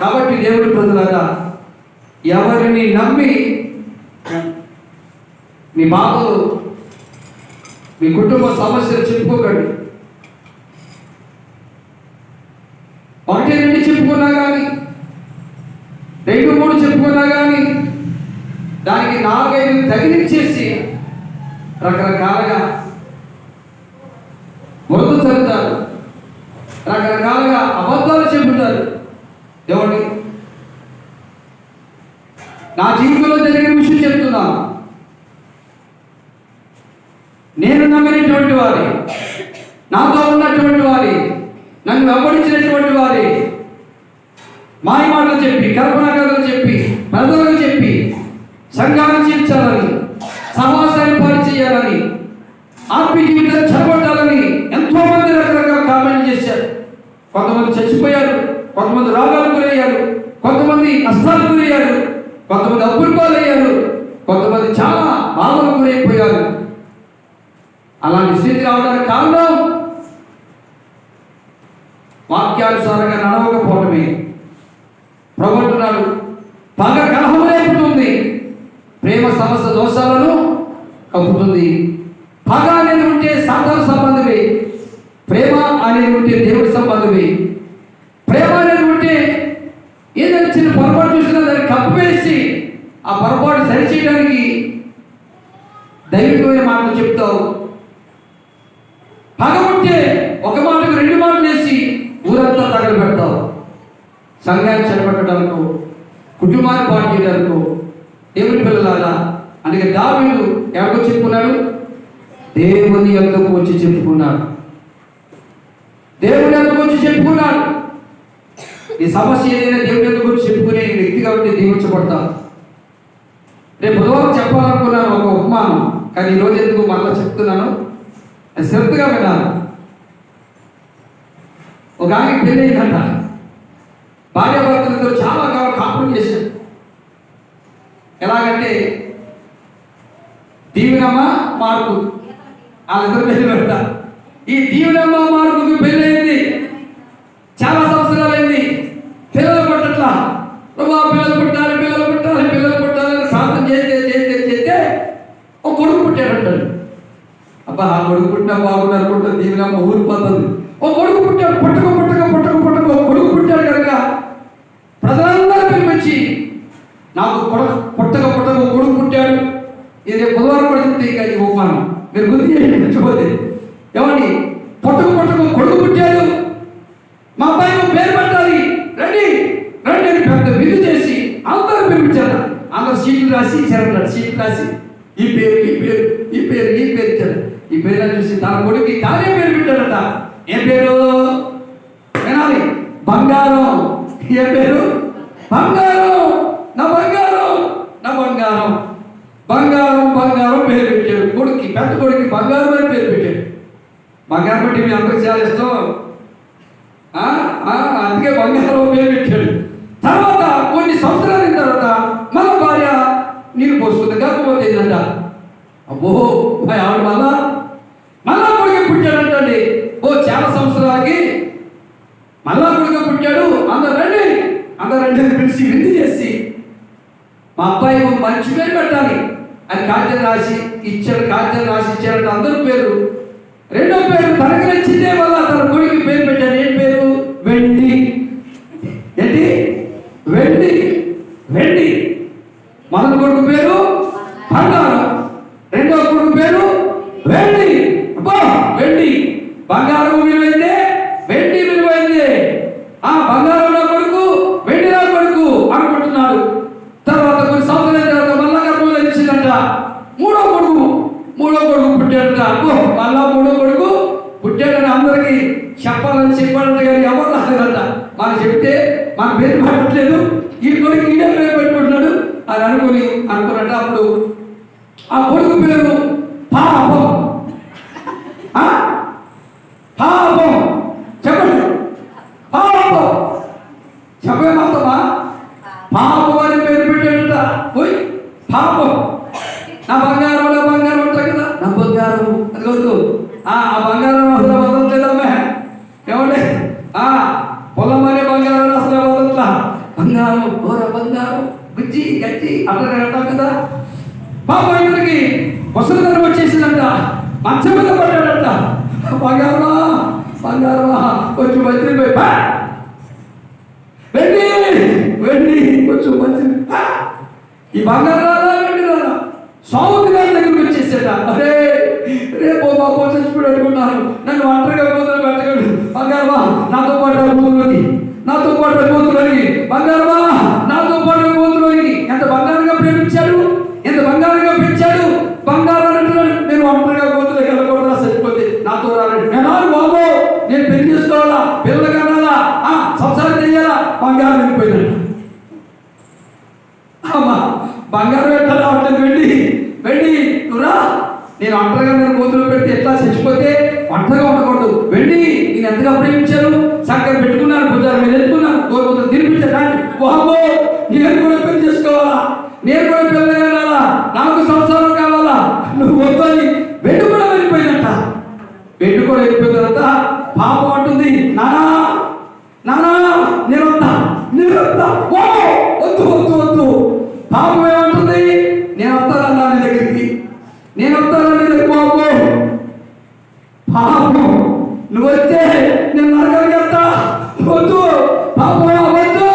కాబట్టి దేవుడి ప్రజలారా ఎవరిని నమ్మి మీ బాధలు మీ కుటుంబ సమస్యలు చెప్పుకోకండి. ఒకటి రెండు చెప్పుకున్నా కానీ రెండు మూడు చెప్పుకున్నా కానీ దానికి నాలుగైదు తగిలించేసి రకరకాలుగా రకరకాలుగా అబద్ధాలు చెబుతారు. ఏమండి? నా జీవితంలో జరిగిన విషయం చెప్తున్నాను. నేను నమ్మినటువంటి వారి నాతో ఉన్నటువంటి వారి నన్ను వెంబడించినటువంటి వారి మాయ మాటలు చెప్పి కల్పన కథలు చెప్పి ప్రజలకు చెప్పి సంఘాన్ని చేర్చాలని సమాజాన్ని పని చేయాలని ఆత్మీయ జీవితం చెడగొట్టాలని ఎంతో మంది రకరకాల కామెంట్ చేశారు. కొంతమంది చచ్చిపోయారు కొంతమంది రోగాలకు గురయ్యారు కొంతమంది నష్టాలకు గురయ్యారు కొంతమంది అప్పులు పాలయ్యారు కొంతమంది చాలా బాధలకు గురైపోయారు. అలాంటి స్థితి రావడానికి కారణం వాక్యానుసారంగా నడవకపోవటమే ప్రభుత్వాలు పగ కలహం రేపుతుంది. ప్రేమ సమస్య దోషాలను కప్పుతుంది. పగ అనేది ఉంటే సాధారణ ఉంటే దేవుడి సంబంధమే. ప్రేమ అనేది ఉంటే ఏదైనా చిన్న పొరపాటు చూసినా దాన్ని కప్పివేసి ఆ పొరపాటు సరిచేయడానికి దైవికమైన మాటలు చెప్తావు. పగ ఉంటే ఒక మాటకు రెండు మాటలు వేసి ఊరంతా తగలు పెడతావు. సంఘాన్ని చెడగొట్టడానికి కుటుంబాన్ని పాటు చేయడానికి దేవుని పిల్లలారా అందుకే దావీదు ఎవరికో చెప్పుకున్నాడు? దేవుని యొక్కకు వచ్చి చెప్పుకున్నాడు. దేవుని యొక్కకు వచ్చి చెప్పుకున్నాడు ఈ సమస్య ఏదైనా దేవుని యొక్కకు వచ్చి చెప్పుకునే వ్యక్తిగా ఉంటే దీవించబడతాను రేపు బుధవారం చెప్పాలనుకున్నాను ఒక ఉపమానం కానీ ఈరోజు రోజు ఎందుకు మళ్ళీ చెప్తున్నాను? అది శ్రద్ధగా విన్నాను. ఒక ఆమె పెళ్ళి అయిందంట భార్య భర్తలతో చాలా కావాలి కాపురం చేశారు. ఎలాగంటే దీవెనమ్మ మార్పు. వాళ్ళిద్దరు పెళ్ళి పెడతారు ఈ దీవెనమ్మ మార్పుకి పెళ్ళి అయింది చాలా సంవత్సరాలు అయింది పిల్లలు పుట్టట్లా ప్రభా పిల్లలు పుట్టాలి పిల్లలు పుట్టాలి పిల్లలు పుట్టాలని ప్రార్థన చేస్తే చేస్తే చేస్తే ఒక కొడుకు పుట్టాడంటాడు అబ్బా ఆ కొడుకు పుట్టినా బాగుండు అనుకుంటా దీవెనమ్మ ఊరిపోతుంది ఓ కొడుకు పుట్టాడు పుట్టక పుట్టక పుట్టక పుట్టక ఒక కొడుకు పుట్టాడు కనుక ప్రజలందరూ పిలిపించి నాకు కొడుకు పుట్టక పుట్టక ఒక కొడుకు పుట్టాడు. ఇది బుధవారం కూడా చెప్తే ఇక ఈ ఉపమానం మీరు గుర్తు చేయండి మర్చిపోతే ఏమండి? పుట్టక పుట్టక కొడుకు పుట్టాడు మా అబ్బాయి పేరు పెట్టాలి రండి రండి అని పెద్ద విధు చేసి అందరూ పిలిపించారు అందరు సీట్లు రాసి ఇచ్చారన్నాడు సీట్లు రాసి ఈ పేరు ఈ పేరు ఈ పేరు ఈ పేరు ఇచ్చారు. ఈ పేరు చూసి తన కొడుకు తానే పేరు పెట్టాడట. ఏ పేరు? వినాలి బంగారం. ఏ పేరు? బంగారం. నా బంగారం. నా బంగారం. బంగారం బంగారం పేరు పెట్టాడు. కొడుక్కి పెద్ద కొడుక్కి బంగారం అని పేరు పెట్టాడు. బంగారం పెట్టి మీ అందరికి చాలా ఇష్టం ఆ, అందుకే బంగారం పేరు పెట్టాడు. తర్వాత కొన్ని సంవత్సరాల తర్వాత మన భార్య నీరు పోసుకుంది. గర్భవతి అయిందంట అబ్బో భయ ఆవిడ మళ్ళా మళ్ళా కొడుకు పుట్టాడంటండి ఓ చాలా సంవత్సరాలకి మళ్ళా కొడుకు పుట్టాడు. అందరు రండి అందరు రండి అని పిలిచి విందు చేసి మా అబ్బాయి మంచి పేరు పెట్టాలి. అని కాగితం రాసి ఇచ్చాడు కాగితం రాసి ఇచ్చారంటే అందరూ పేరు. రెండో పేరు తనకు వల్ల తన కొడుకు పేరు పెట్టాడు. ఏం పేరు వెండి ఏంటి వెండి వెండి మొదటి కొడుకు పేరు బంగారం రెండో కొడుకు పేరు వెండి అబ్బా వెండి బంగారం విలువైందే వెండి విలువైందే ఆ బంగారం నా కొడుకు వెండి నా కొడుకు అనుకుంటున్నాడు తర్వాత కొన్ని సంవత్సరాల తర్వాత మళ్ళా గర్భంలో ఇచ్చిందంట మూడో కొడుకు మూడో కొడుకు పుట్టాడట మళ్ళా మూడో కొడుకు? పుట్టాడని అందరికీ చెప్పాలని చెప్పాలంటే కానీ ఎవరు రాలేదంట. మాకు చెప్తే మాకు పేరు పెట్టలేదు ఈ కొడుకు ఈడే పేరు పెట్టుకుంటున్నాడు. అని అనుకుని అనుకున్నట్టు అప్పుడు ఆ కొడుకు పేరు పాపం. పాపం. చెప్పండి. పాపం. చెప్పేమాత్రమా పాపం అని పేరు పెట్టాడట. పోయి పాపం. నా బంగారం బంగారం ఆ బంగారం అసలు వదలట్లేదమ్మే ఏమండి? ఆ పొలం అనే బంగారం ఘోర బంగారం గుజ్జి గజ్జి అట్లా అంటాం కదా. పాప ఇతనికి వసంతరం వచ్చేసిందంట. మంచం మీద పడ్డాడంట. బంగారమా? బంగారమా? కొంచెం మంచి పోయి "పా! వెండి వెండి కొంచెం మంచి ఈ బంగారం రాదా వెండి రాదా? కనాలా పిల్లలు కనాలా సంసారం చెయ్యాలా బంగారం వెళ్ళిపోయినాడు. అమ్మా బంగారం పెట్టాలా? రావట్లేదు వెళ్ళి వెళ్ళి నువ్వురా నేను ఒంటరిగా నేను కూతురు పెడితే ఎట్లా చచ్చిపోతే ఒంటరిగా ఉండకూడదు. వెళ్ళి నేను ఎంతగా ప్రేమించాను? చక్కగా పెట్టుకున్నాను పూజారు మీరు ఎత్తుకున్నాను. కోరుకుంటారు తినిపించాను. ఓహో నేను కూడా పెళ్ళి చేసుకోవాలా నేను కూడా పెళ్ళి కావాలా నాకు సంసారం కావాలా నువ్వు వద్దని వెండి కూడా వెళ్ళిపోయినట్ట వెండి కూడా వెళ్ళిపోయిన తర్వాత పాపం అంటుంది నానా నానా నేను వద్దా నేను వద్దా ఓ వద్దు వద్దు వద్దు పాపం ఏమంటుంది నేను వస్తానన్నా నీ దగ్గరికి నేను వస్తానన్నా నీ దగ్గరికి బాబు పాపం నువ్వు వస్తే నేను నరకానికి వెళ్తా వద్దు పాపం వద్దు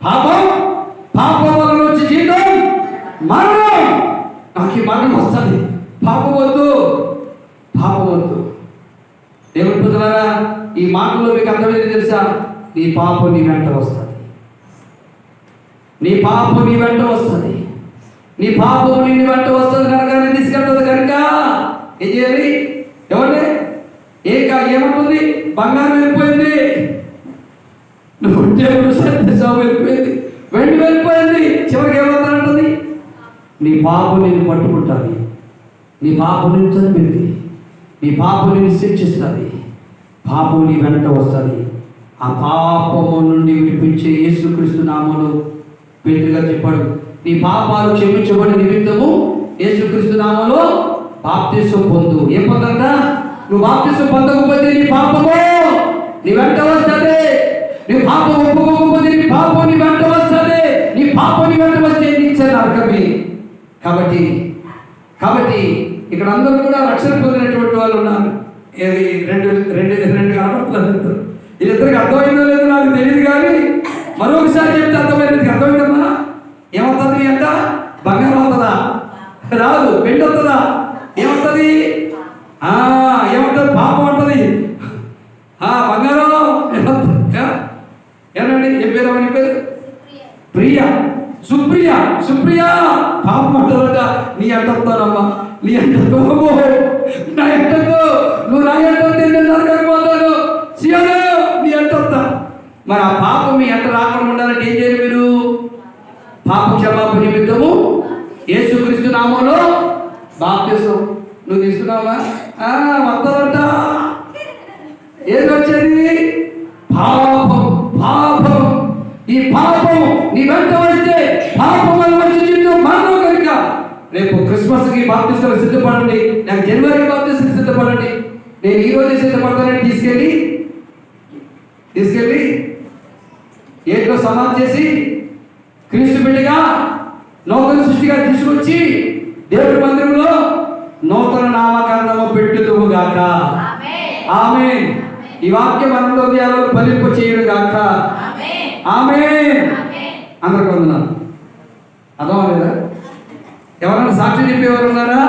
పాపం పాపం వల్ల వచ్చి జీవితం మరణం నాకు ఈ మరణం వస్తుంది. పాపం వద్దు పాపం వద్దు దేవుని పుత్రులారా ఈ మాటలో మీకు అర్థమైంది తెలుసా? నీ పాపం నీ వెంట వస్తుంది. నీ పాపం నీ వెంట వస్తుంది. నీ పాపం నీ వెంట వస్తుంది కనుక నేను తీసుకెళ్తుంది కనుక. ఏం చేయాలి? ఎవరి ఏ ఏమంటుంది? బంగారం వెళ్ళిపోయింది. నువ్వు ఉద్యోగం సత్యసాము వెళ్ళిపోయింది. వెండి వెళ్ళిపోయింది. చివరికి ఏమవుతానంటుంది నీ పాపం నేను పట్టుకుంటుంది. నీ పాపం నేను చదివింది నీ పాపం నేను శిక్షిస్తుంది. పాపం నీ వెంట వస్తుంది. ఆ పాపము నుండి విడిపించే యేసుక్రీస్తు నామములో పేరుగా చెప్పాడు. నీ పాపాలు క్షమించబడి నిమిత్తము యేసుక్రీస్తు నామములో బాప్తిసం పొందు. ఏం పొందంట నువ్వు బాప్తిసం పొందకపోతే నీ పాపము నీ వెంట వస్తుంది. నీ పాపం ఒప్పుకో. కాబట్టి కాబట్టి ఇక్కడ అందరూ కూడా రక్షణ పొందినటువంటి వాళ్ళు ఉన్నారు. ఏది రెండు రెండు రెండు కనపడుతున్నారు వీళ్ళిద్దరికి అర్థమైందో లేదో నాకు తెలియదు కానీ మరొకసారి చెప్తే అర్థమైనది అర్థమైందమ్మా? ఏమవుతుంది అంట బంగారం అవుతుందా? రాదు. వెండి వస్తుందా? ఏమవుతుంది? ఏమంటుంది పాపం అంటది. బంగారం. ఏమంటే ఆ? ఏనండి ఏ పేరు? పేరు? ప్రియ. సుప్రియ సుప్రియ! పాప అంటారట నీ అంటారమ్మా నీ అంటో నా ఎంటో నువ్వు నా ఎంతో నేను నరకపోతాను నీ అంటొస్తా మరి ఆ పాపం మీ ఎంట రాకుండా ఉండాలంటే ఏం చేయాలి మీరు? పాప క్షమాపణ నిమిత్తము యేసుక్రీస్తు నామంలో బాప్తిసం. నువ్వు తీసుకున్నావా? వస్తావంట. ఏది వచ్చేది? పాపం పాపం. ఈ పాపం నీ వెంట వస్తే పాపం వల్ల వచ్చి జీవితం మరణం కనుక రేపు క్రిస్మస్కి బాప్తిస్తాలు సిద్ధపడండి. నాకు జనవరి బాప్తిస్తాలు సిద్ధపడండి. నేను ఈ రోజే సిద్ధపడతానని తీసుకెళ్ళి తీసుకెళ్ళి ఏట్లో సమాధి చేసి క్రీస్తు బిడ్డగా నూతన సృష్టిగా తీసుకొచ్చి దేవుడి మందిరంలో నూతన నామకరణము పెట్టుదువు గాక. ఆమె ఈ వాక్యం మన హృదయాల్లో ఫలింప చేయడు గాక. ఆమె అందరికి వందనాలు. అర్థం లేదా ఎవరైనా సాక్షి చెప్పేవారు ఉన్నారా?